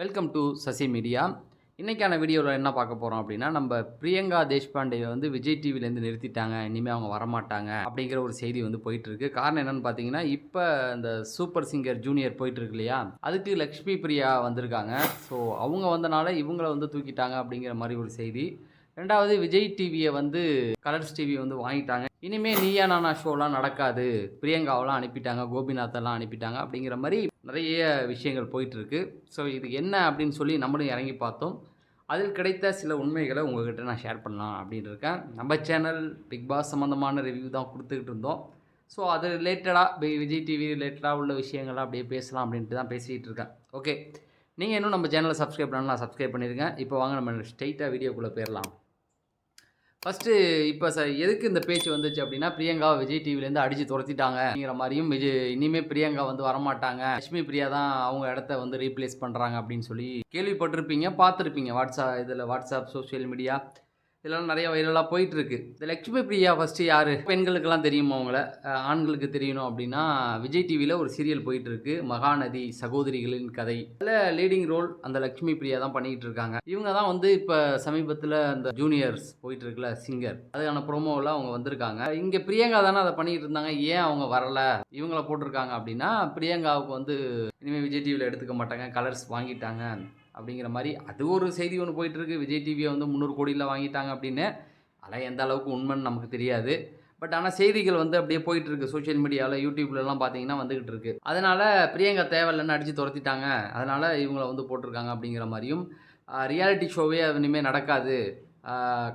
Welcome to Sasi media இன்றைக்கான வீடியோவில் என்ன பார்க்க போகிறோம் அப்படின்னா நம்ம பிரியங்கா தேஷ்பாண்டே வந்து விஜய் டிவிலேருந்து நிறுத்திட்டாங்க. இனிமேல் அவங்க வரமாட்டாங்க அப்படிங்கிற ஒரு செய்தி வந்து போயிட்டுருக்கு. காரணம் என்னென்னு பார்த்தீங்கன்னா இப்போ இந்த சூப்பர் சிங்கர் ஜூனியர் போயிட்டுருக்கு இல்லையா? அதுக்கு லக்ஷ்மி பிரியா வந்திருக்காங்க. ஸோ அவங்க வந்தனால இவங்கள வந்து தூக்கிட்டாங்க அப்படிங்கிற மாதிரி ஒரு செய்தி. ரெண்டாவது விஜய் டிவியை வந்து கலர்ஸ் டிவி வந்து வாங்கிட்டாங்க. இனிமே நீயா நானா ஷோலாம் நடக்காது. பிரியங்காவெல்லாம் அனுப்பிட்டாங்க கோபிநாத்தெல்லாம் அனுப்பிட்டாங்க அப்படிங்கிற மாதிரி நிறைய விஷயங்கள் போயிட்டுருக்கு. ஸோ இது என்ன அப்படின்னு சொல்லி நம்மளும் இறங்கி பார்த்தோம். அதில் கிடைத்த சில உண்மைகளை உங்கள்கிட்ட நான் ஷேர் பண்ணலாம் அப்படின்னு இருக்கேன் நம்ம சேனல் பிக் பாஸ் சம்மந்தமான ரிவ்யூ தான் கொடுத்துக்கிட்டு இருந்தோம். ஸோ அது ரிலேட்டடாக விஜய் டிவி ரிலேட்டடாக உள்ள விஷயங்கள்லாம் அப்படியே பேசலாம் அப்படின்ட்டு தான் பேசிக்கிட்டு இருக்கேன். ஓகே நீங்கள் இன்னும் நம்ம சேனலை சப்ஸ்கிரைப் பண்ணலாம் சப்ஸ்கிரைப் பண்ணியிருக்கேன் இப்போ வாங்க நம்ம ஸ்ட்ரைட்டாக வீடியோக்குள்ளே போயிடலாம் ஃபஸ்ட்டு இப்போ சார் எதுக்கு இந்த பேச்சு வந்துச்சு அப்படின்னா பிரியங்கா விஜய் டிவிலேருந்து அடித்து துரத்திட்டாங்க. அப்படிங்கிற மாதிரியும் விஜய் இனிமேல் பிரியங்கா வந்து வரமாட்டாங்க. லட்சுமி பிரியா தான் அவங்க இடத்த வந்து ரீப்ளேஸ் பண்ணுறாங்க அப்படின்னு சொல்லி கேள்விப்பட்டிருப்பீங்க பார்த்துருப்பீங்க. வாட்ஸ்அப் இதில் வாட்ஸ்அப் சோஷியல் மீடியா இதெல்லாம் நிறைய வைரலாக போயிட்டுருக்கு. இந்த லட்சுமி பிரியா ஃபஸ்ட்டு யார்? பெண்களுக்கெல்லாம் தெரியுமா அவங்கள ஆண்களுக்கு தெரியணும் அப்படின்னா விஜய் டிவியில் ஒரு சீரியல் போயிட்டுருக்கு. மகாநதி சகோதரிகளின் கதை. அதில் லீடிங் ரோல் அந்த லட்சுமி பிரியா தான் பண்ணிக்கிட்டு இருக்காங்க. இவங்க தான் வந்து இப்போ சமீபத்தில் அந்த ஜூனியர்ஸ் போயிட்டுருக்குல சிங்கர் அதுக்கான ப்ரோமோவில் அவங்க வந்திருக்காங்க. இங்கே பிரியங்கா தானே அதை பண்ணிக்கிட்டு இருந்தாங்க. ஏன் அவங்க வரலை? இவங்கள போட்டிருக்காங்க அப்படின்னா பிரியங்காவுக்கு வந்து இனிமேல் விஜய் டிவியில் எடுத்துக்க மாட்டாங்க. கலர்ஸ் வாங்கிட்டாங்க. அப்படிங்கிற மாதிரி அது ஒரு செய்தி ஒன்று போயிட்டுருக்கு. விஜய் டிவியை வந்து முந்நூறு கோடியில் வாங்கிட்டாங்க அப்படின்னு. அதெல்லாம் எந்த அளவுக்கு உண்மைன்னு நமக்கு தெரியாது. பட் ஆனால் செய்திகள் வந்து அப்படியே போயிட்டு இருக்கு சோஷியல் மீடியாவில் யூடியூப்லலாம் பார்த்தீங்கன்னா வந்துகிட்டு இருக்கு. அதனால பிரியங்கா தேவையில்லைன்னு அடித்து துரத்திட்டாங்க. அதனால இவங்கள வந்து போட்டிருக்காங்க அப்படிங்கிற மாதிரியும் ரியாலிட்டி ஷோவே இனிமேல் நடக்காது.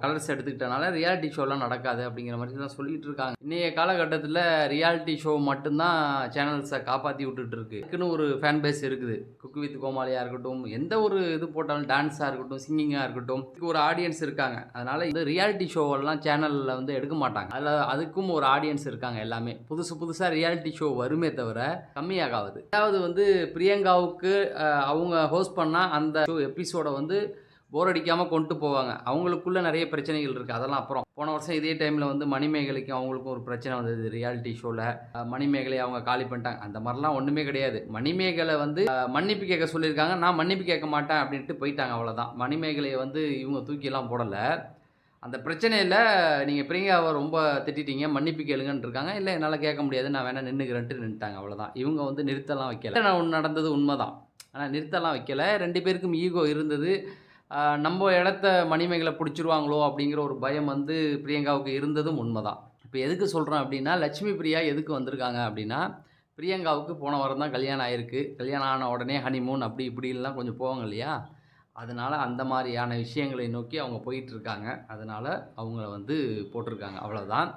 கலர்ஸ் எடுத்துக்கிட்டனால ரியாலிட்டி ஷோலாம் நடக்காது அப்படிங்கிற மாதிரி தான் சொல்லிகிட்டு இருக்காங்க. இன்றைய காலகட்டத்தில் ரியாலிட்டி ஷோ மட்டும்தான் சேனல்ஸை காப்பாற்றி விட்டுட்டு இருக்கு. இதுக்குன்னு ஒரு ஃபேன் பேஸ் இருக்குது. குக்கு வித் கோமாளியாக இருக்கட்டும் எந்த ஒரு இது போட்டாலும் டான்ஸாக இருக்கட்டும் சிங்கிங்காக இருக்கட்டும் இதுக்கு ஒரு ஆடியன்ஸ் இருக்காங்க. அதனால் இந்த ரியாலிட்டி ஷோவெல்லாம் சேனலில் வந்து எடுக்க மாட்டாங்க. அதில் அதுக்கும் ஒரு ஆடியன்ஸ் இருக்காங்க எல்லாமே. புதுசு புதுசாக ரியாலிட்டி ஷோ வருமே தவிர கம்மியாகாது. அதாவது வந்து பிரியங்காவுக்கு அவங்க ஹோஸ்ட் பண்ணால் அந்த ஷோ எபிசோடை வந்து போர் அடிக்காமல் கொண்டு போவாங்க. அவங்களுக்குள்ளே நிறைய பிரச்சனைகள் இருக்குது அதெல்லாம் அப்புறம் போன வருஷம் இதே டைமில் வந்து மணிமேகலைக்கும் அவங்களுக்கும் ஒரு பிரச்சனை வந்தது ரியாலிட்டி ஷோவில் மணிமேகலை அவங்க காலி பண்ணிட்டாங்க. அந்த மாதிரிலாம் ஒன்றுமே கிடையாது. மணிமேகலை வந்து மன்னிப்பு கேட்க சொல்லியிருக்காங்க. நான் மன்னிப்பு கேட்க மாட்டேன் அப்படின்ட்டு போயிட்டாங்க அவ்வளோதான் மணிமேகலையை வந்து இவங்க தூக்கிலாம் போடலை. அந்த பிரச்சனையில் நீங்கள் பிரியங்காவை ரொம்ப திட்டிட்டீங்க. மன்னிப்பு கேளுங்கன்னு இருக்காங்க. இல்லை என்னால் கேட்க முடியாது. நான் வேணால் நின்றுக்கிறேன்ட்டு நின்றுட்டாங்க அவ்வளோதான் இவங்க வந்து நிறுத்தலாம் வைக்கல. நான் ஒன்று நடந்தது உண்மைதான். ஆனால் நிறுத்தலாம் வைக்கல. ரெண்டு பேருக்கும் ஈகோ இருந்தது. நம்ம இடத்த மணிமேகலை பிடிச்சிருவாங்களோ அப்படிங்கிற ஒரு பயம் வந்து பிரியங்காவுக்கு இருந்ததும் உண்மைதான். இப்போ எதுக்கு சொல்கிறேன் அப்படின்னா லட்சுமி பிரியா எதுக்கு வந்திருக்காங்க அப்படின்னா பிரியங்காவுக்கு போன வாரம் தான் கல்யாணம் ஆயிருக்கு. கல்யாணம் ஆன உடனே ஹனிமூன் அப்படி இப்படிலாம் கொஞ்சம் போவாங்க இல்லையா? அதனால் அந்த மாதிரியான விஷயங்களை நோக்கி அவங்க போயிட்டுருக்காங்க. அதனால் அவங்கள வந்து போட்டிருக்காங்க. அவ்வளோதான்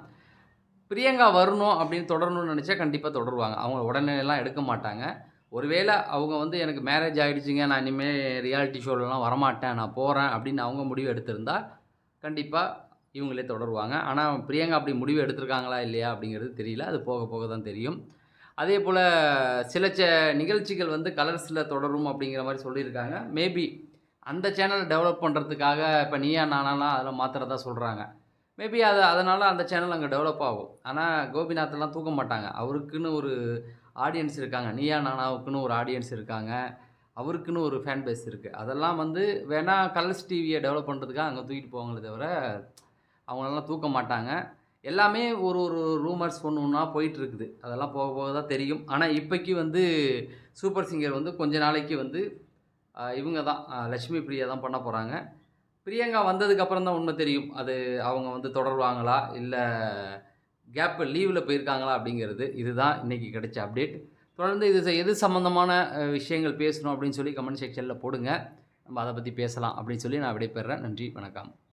பிரியங்கா வரணும் அப்படின்னு தொடரணும்னு நினச்சா கண்டிப்பாக தொடருவாங்க. அவங்க உடனே எல்லாம் எடுக்க மாட்டாங்க. ஒருவேளை அவங்க வந்து எனக்கு மேரேஜ் ஆகிடுச்சிங்க நான் இனிமேல் ரியாலிட்டி ஷோலலாம் வரமாட்டேன் நான் போகிறேன் அப்படின்னு அவங்க முடிவு எடுத்திருந்தா கண்டிப்பாக இவங்களே தொடருவாங்க. ஆனால் பிரியங்கா அப்படி முடிவு எடுத்திருக்காங்களா இல்லையா அப்படிங்கிறது தெரியல. அது போக போக தான் தெரியும். அதே போல் சில ச நிகழ்ச்சிகள் வந்து கலர்ஸில் தொடரும் அப்படிங்கிற மாதிரி சொல்லியிருக்காங்க. மேபி அந்த சேனலை டெவலப் பண்ணுறதுக்காக இப்போ நீயா நானாலாம் அதெல்லாம் மாத்திரதா சொல்கிறாங்க மேபி அது அதனால் அந்த சேனல் அங்கே டெவலப் ஆகும். ஆனால் கோபிநாத்தெல்லாம் தூக்க மாட்டாங்க. அவருக்குன்னு ஒரு ஆடியன்ஸ் இருக்காங்க. நீயா நானாவுக்குன்னு ஒரு ஆடியன்ஸ் இருக்காங்க. அவருக்குன்னு ஒரு ஃபேன் பேஸ் இருக்குது அதெல்லாம் வந்து வேணால் கலர்ஸ் டிவியை டெவலப் பண்ணுறதுக்காக அங்கே தூக்கிட்டு போவாங்களே தவிர அவங்களெல்லாம் தூக்க மாட்டாங்க. எல்லாமே ஒரு ஒரு ரூமர்ஸ் ஒன்று ஒன்றா போயிட்டுருக்குது. அதெல்லாம் போக போக தான் தெரியும். ஆனால் இப்போக்கி வந்து சூப்பர் சிங்கர் வந்து கொஞ்ச நாளைக்கு வந்து இவங்க தான். லட்சுமி பிரியா தான் பண்ண போகிறாங்க பிரியங்கா வந்ததுக்கப்புறம் தான் உண்மை தெரியும். அது அவங்க வந்து தொடருவாங்களா? இல்லை கேப்பு லீவில் போயிருக்காங்களா அப்படிங்கிறது இதுதான் இன்றைக்கி கிடைச்ச அப்டேட் தொடர்ந்து இது எது சம்மந்தமான விஷயங்கள் பேசணும் அப்படின்னு சொல்லி கமெண்ட் செக்ஷனில் போடுங்க. நம்ம அதை பற்றி பேசலாம் அப்படின்னு சொல்லி நான் விடைபெறேன் நன்றி வணக்கம்.